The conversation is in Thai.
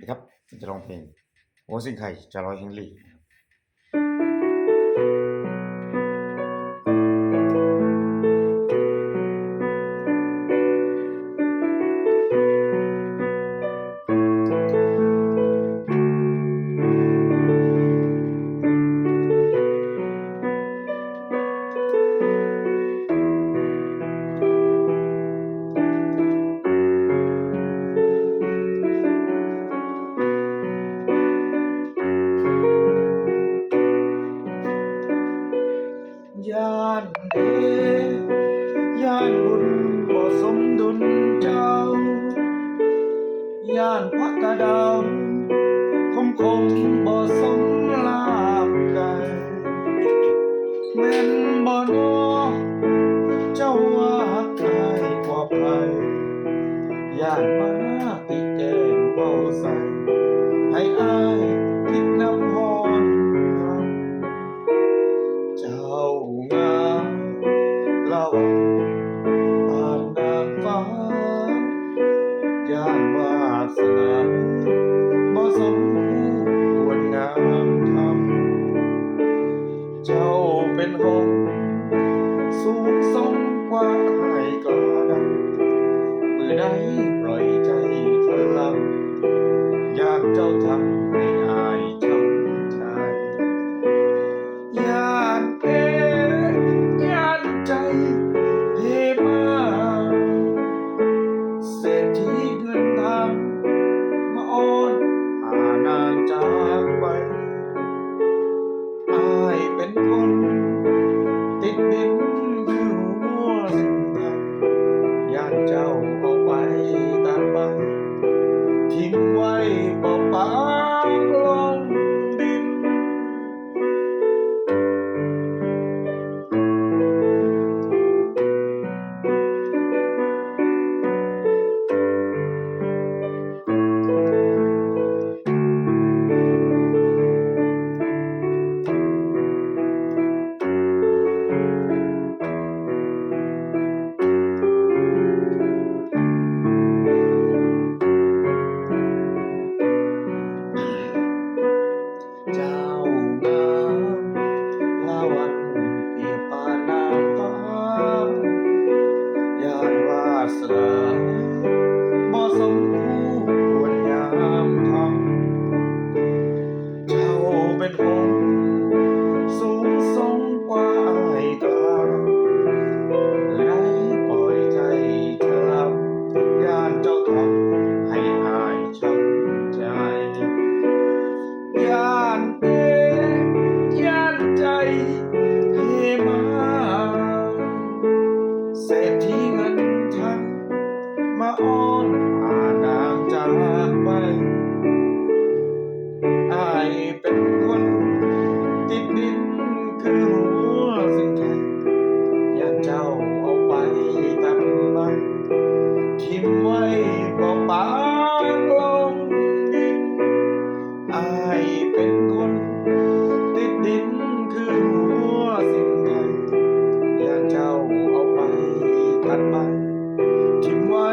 นะครับจะร้องเพลงโอซิงไคจะร้อยเฮนรี่านบุญบ่สมดุลเจ้า ย่านพักกระดำคมคมบ่สมลาบไก่แม่นบ่นอเจ้าว่าหักใครกว่าไผย่านมาติแกงเว้าใส่ให้อายคิดนำฮอ ญานวาสนาบ่สมควรงามทำเจ้าเป็นหงส์สูงส่งกว่าใครกระดังมือใด upon ยิ้มไว้บอกปากลงอายเป็นคนติดดินคือหัวสิ่งใดอย่างเจ้าเอาไปทัดไปทิ้ไว้